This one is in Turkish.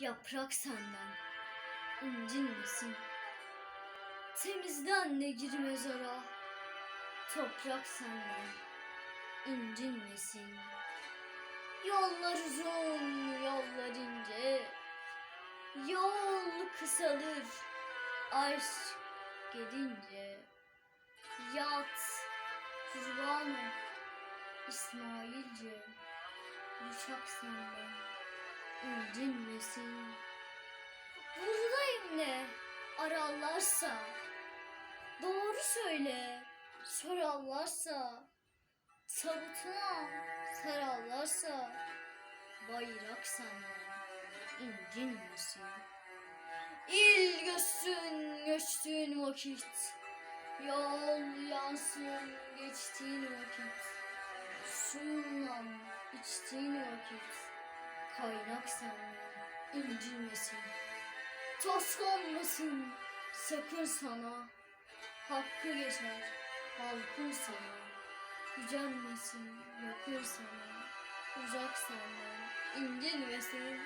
Yaprak senden incinmesin. Temizle anne gir mezara. Toprak senden incinmesin. Yollar uzun, yollar ince. Yol kısalır, aşk gelince. Yat, kurban İsmailce. Bıçak senden incinmesin. Buradayım ne ararlarsa. Doğru söyle sorarlarsa. Tabutuna sararlarsa. Bayrak senden incinmesin. İl göçsün göçtüğün vakit. Yol yansın geçtiğin vakit. Suyunla içtiğin vakit. Kaynak senden incinmesin. Toz konmasın sakın sana. Hakkı geçer halkın sana. Gücenmesin yakın sana. Uzak senden incinmesin.